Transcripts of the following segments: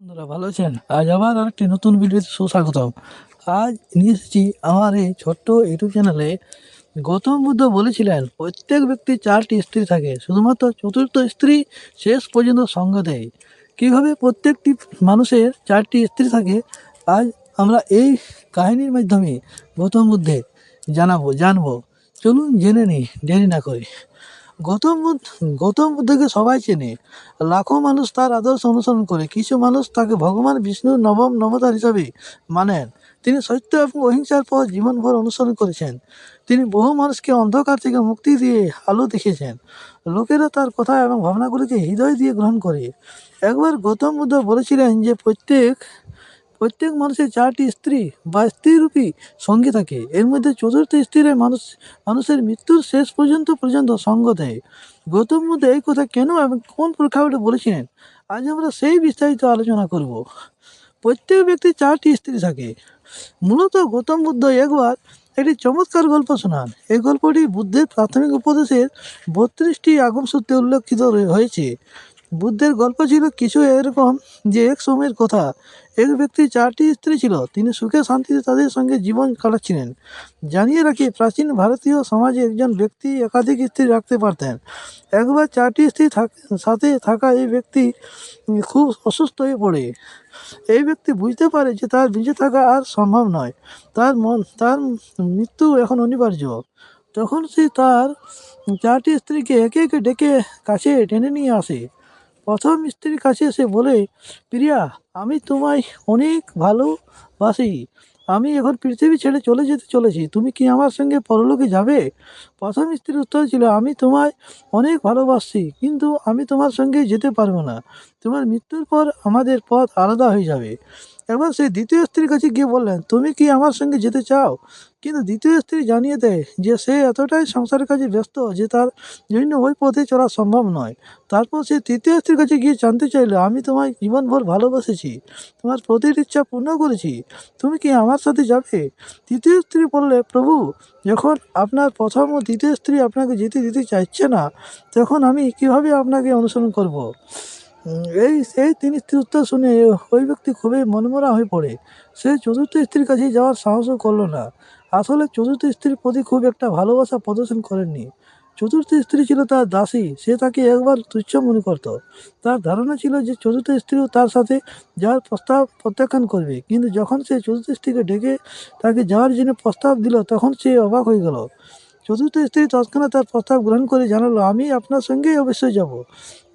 বন্ধুরা, ভালো আছেন? আজ আবার আরেকটি নতুন ভিডিওতে সুস্বাগতম। আজ নিয়ে এসেছি আমার এই ছোট্ট ইউটিউব চ্যানেলে গৌতম বুদ্ধ বলেছিলেন, প্রত্যেক ব্যক্তি চারটি স্ত্রী থাকে, শুধুমাত্র চতুর্থ স্ত্রী শেষ পর্যন্ত সঙ্গ দেয়। কীভাবে প্রত্যেকটি মানুষের চারটি স্ত্রী থাকে, আজ আমরা এই কাহিনীর মাধ্যমে গৌতম বুদ্ধের জানাব, জানব। চলুন জেনে নিই, দেরি না করে। গৌতম বুদ্ধ, গৌতম বুদ্ধকে সবাই চেনে। লাখো মানুষ তার আদর্শ অনুসরণ করে, কিছু মানুষ তাকে ভগবান বিষ্ণুর নবম, নবতার হিসাবে মানেন। তিনি সত্য এবং অহিংসার পর জীবনভর অনুসরণ করেছেন। তিনি বহু মানুষকে অন্ধকার থেকে মুক্তি দিয়ে আলো দেখিয়েছেন লোকেরা তার কথা এবং ভাবনাগুলিকে হৃদয় দিয়ে গ্রহণ করে। একবার গৌতম বুদ্ধ বলেছিলেন যে, প্রত্যেক প্রত্যেক মানুষের চারটি স্ত্রী বা স্ত্রীরূপী সঙ্গী থাকে। এর মধ্যে চতুর্থ স্ত্রীর মানুষ, মানুষের মৃত্যুর শেষ পর্যন্ত পর্যন্ত সঙ্গ দেয়। গৌতম বুদ্ধ এই কথা কেন এবং কোন প্রেক্ষাপটে বলেছিলেন? আজ আমরা সেই বিস্তারিত আলোচনা করব। প্রত্যেক ব্যক্তির চারটি স্ত্রী থাকে। মূলত গৌতম বুদ্ধ একবার একটি চমৎকার গল্প শোনান। এই গল্পটি বুদ্ধের প্রাথমিক উপদেশের বত্রিশটি আগম সূত্রে উল্লেখিত হয়েছে। বুদ্ধের গল্প ছিল কিছু এরকম যে এক সময়ের কথা। এক ব্যক্তি চারটি স্ত্রী ছিল, তিনি সুখে শান্তিতে তাদের সঙ্গে জীবন কাটাচ্ছিলেন। জানিয়ে রাখি, প্রাচীন ভারতীয় সমাজে একজন ব্যক্তি একাধিক স্ত্রী রাখতে পারতেন। একবার চারটি স্ত্রী সাথে থাকা এই ব্যক্তি খুব অসুস্থ হয়ে পড়ে। এই ব্যক্তি বুঝতে পারে যে তার বেঁচে থাকা আর সম্ভব নয়। তার মন তার মৃত্যু এখন অনিবার্য। তখন সে তার চারটি স্ত্রীকে একে একে ডেকে কাছে টেনে নিয়ে আসে। প্রথম স্ত্রীর কাছে এসে বলে, প্রিয়া, আমি তোমায় অনেক ভালোবাসি। আমি এখন পৃথিবী ছেড়ে চলে যেতে চলেছি। তুমি কি আমার সঙ্গে পরলোকে যাবে? প্রথম স্ত্রীর উত্তর ছিল, আমি তোমায় অনেক ভালোবাসছি কিন্তু আমি তোমার সঙ্গে যেতে পারব না। তোমার মৃত্যুর পর আমাদের পথ আলাদা হয়ে যাবে। এবার সেই দ্বিতীয় স্ত্রীর কাছে গিয়ে বললেন, তুমি কি আমার সঙ্গে যেতে চাও? কিন্তু দ্বিতীয় স্ত্রী জানিয়ে দেয় যে সে এতটাই সংসারের কাজে ব্যস্ত যে তার জন্য ওই পথে চলা সম্ভব নয়। তারপর সে তৃতীয় স্ত্রীর কাছে গিয়ে জানতে চাইলো, আমি তোমায় জীবনভর ভালোবাসেছি, তোমার প্রতিটি ইচ্ছা পূর্ণ করেছি, তুমি কি আমার সাথে যাবে? তৃতীয় স্ত্রী বললে, প্রভু, যখন আপনার প্রথম ও দ্বিতীয় স্ত্রী আপনাকে যেতে দিতে চাইছে না, তখন আমি কীভাবে আপনাকে অনুসরণ করব। এই সেই তিন স্ত্রীর উত্তর শুনে ওই ব্যক্তি খুবই মনমরা হয়ে পড়ে। সে চতুর্থ স্ত্রীর কাছে যাওয়ার সাহসও করল না। আসলে চতুর্থ স্ত্রীর প্রতি খুব একটা ভালোবাসা প্রদর্শন করেননি। চতুর্থ স্ত্রী ছিল তার দাসী, সে তাকে একবার তুচ্ছ মনে করত। তার ধারণা ছিল যে চতুর্থ স্ত্রীও তার সাথে যাওয়ার প্রস্তাব প্রত্যাখ্যান করবে। কিন্তু যখন সে চতুর্থ স্ত্রীকে ডেকে তাকে যাওয়ার জন্য প্রস্তাব দিল, তখন সে অবাক হয়ে গেল। চতুর্থ স্ত্রী তৎক্ষণাৎ তার প্রস্তাব গ্রহণ করে জানালো, আমি আপনার সঙ্গেই অবশ্যই যাব।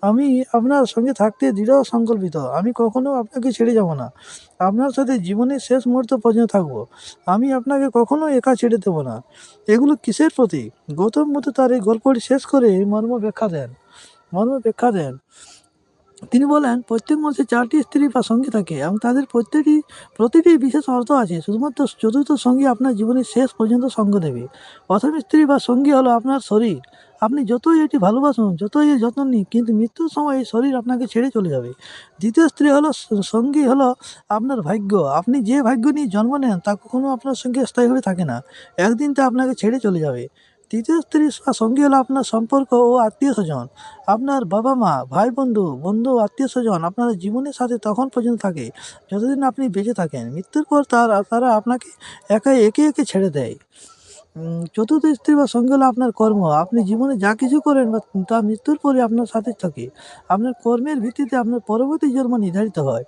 আমি আপনার সঙ্গে থাকতে দৃঢ় সংকল্পিত। আমি কখনো আপনাকে ছেড়ে যাব না। আপনার সাথে জীবনের শেষ মুহূর্ত পর্যন্ত থাকব। আমি আপনাকে কখনো একা ছেড়ে দেবো না। এগুলো কিসের প্রতীক? গৌতম বুদ্ধ তার এই গল্পটি শেষ করে মর্ম ব্যাখ্যা দেন। মর্ম ব্যাখ্যা দেন। তিনি বলেন, প্রত্যেক মানুষের চারটি স্ত্রী বা সঙ্গী থাকে এবং তাদের প্রত্যেকটি, প্রতিটি বিশেষ অর্থ আছে। শুধুমাত্র চতুর্থ সঙ্গী আপনার জীবনের শেষ পর্যন্ত সঙ্গ দেবে। প্রথম স্ত্রী বা সঙ্গী হলো আপনার শরীর। আপনি যতই এটি ভালোবাসুন, যতই এর যত্ন নিন, কিন্তু মৃত্যুর সময় এই শরীর আপনাকে ছেড়ে চলে যাবে। দ্বিতীয় স্ত্রী হলো, সঙ্গী হলো আপনার ভাগ্য। আপনি যে ভাগ্য নিয়ে জন্ম নেন, তা কখনো আপনার সঙ্গে স্থায়ীভাবে থাকে না। একদিন তা আপনাকে ছেড়ে চলে যাবে। তৃতীয় স্ত্রী বা সঙ্গী হলো আপনার সম্পর্ক ও আত্মীয় স্বজন। আপনার বাবা মা ভাই বন্ধু বন্ধু আত্মীয় স্বজন আপনার জীবনের সাথে তখন পর্যন্ত থাকে, যতদিন আপনি বেঁচে থাকেন। মৃত্যুর পর তার, তারা আপনাকে একাই একে একে ছেড়ে দেয়। চতুর্থ স্ত্রী বা সঙ্গে হলো আপনার কর্ম। আপনি জীবনে যা কিছু করেন বা তা মৃত্যুর পরে আপনার সাথে থাকে। আপনার কর্মের ভিত্তিতে আপনার পরবর্তী জন্ম নির্ধারিত হয়।